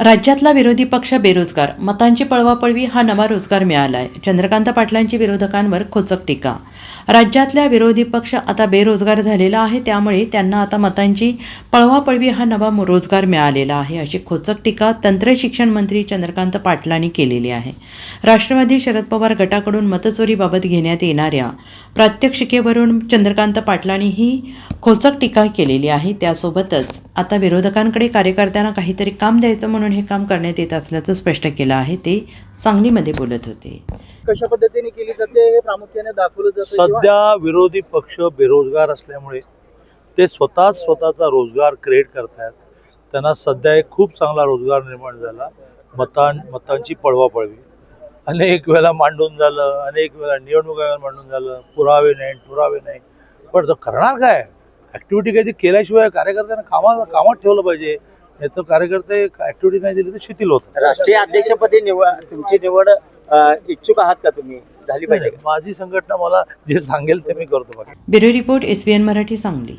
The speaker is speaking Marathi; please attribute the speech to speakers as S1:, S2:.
S1: राज्यातला विरोधी पक्ष बेरोजगार. मतांची पळवापळवी हा नवा रोजगार मिळाला आहे चंद्रकांत पाटलांची विरोधकांवर खोचक टीका. राज्यातल्या विरोधी पक्ष आता बेरोजगार झालेला आहे त्यामुळे त्यांना आता मतांची पळवापळवी हा नवा रोजगार मिळालेला आहे अशी खोचक टीका तंत्रशिक्षण मंत्री चंद्रकांत पाटलांनी केलेली आहे. राष्ट्रवादी शरद पवार गटाकडून मतचोरीबाबत घेण्यात येणाऱ्या प्रात्यक्षिकेवरून चंद्रकांत पाटलांनी ही खोचक टीका केलेली आहे. त्यासोबतच आता विरोधकांकडे कार्यकर्त्यांना काहीतरी काम द्यायचं म्हणून हे काम करण्यात येत असल्याचं स्पष्ट केलं आहे. ते सांगलीमध्ये बोलत होते.
S2: कशा पद्धतीने केली जाते हे प्रामुख्याने दाखवलं जातं
S3: सध्या विरोधी पक्ष बेरोजगार असल्यामुळे ते स्वतःच स्वतःचा रोजगार क्रिएट करतायत. त्यांना सध्या एक खूप चांगला रोजगार निर्माण झाला. मतां मतांची पळवापळवी अनेक वेळा मांडून झालं अनेक वेळा निवडणुका मांडून झालं. पुरावे नाही पुरावे नाही. पण तो करणार काय? ॲक्टिव्हिटी काही केल्याशिवाय कार्यकर्त्यांना कामाला कामात ठेवलं पाहिजे. नाही तर कार्यकर्ते ॲक्टिव्हिटी नाही दिली तर शिथिल होतं
S2: राष्ट्रीय अध्यक्षपदी निवड तुमची निवड अ, इच्छुक आहात का तुम्ही? झाली पाहिजे
S3: माझी संघटना मला जे सांगेल ते मी करतो बाकी.
S1: Bureau report S B N Marathi Sangli.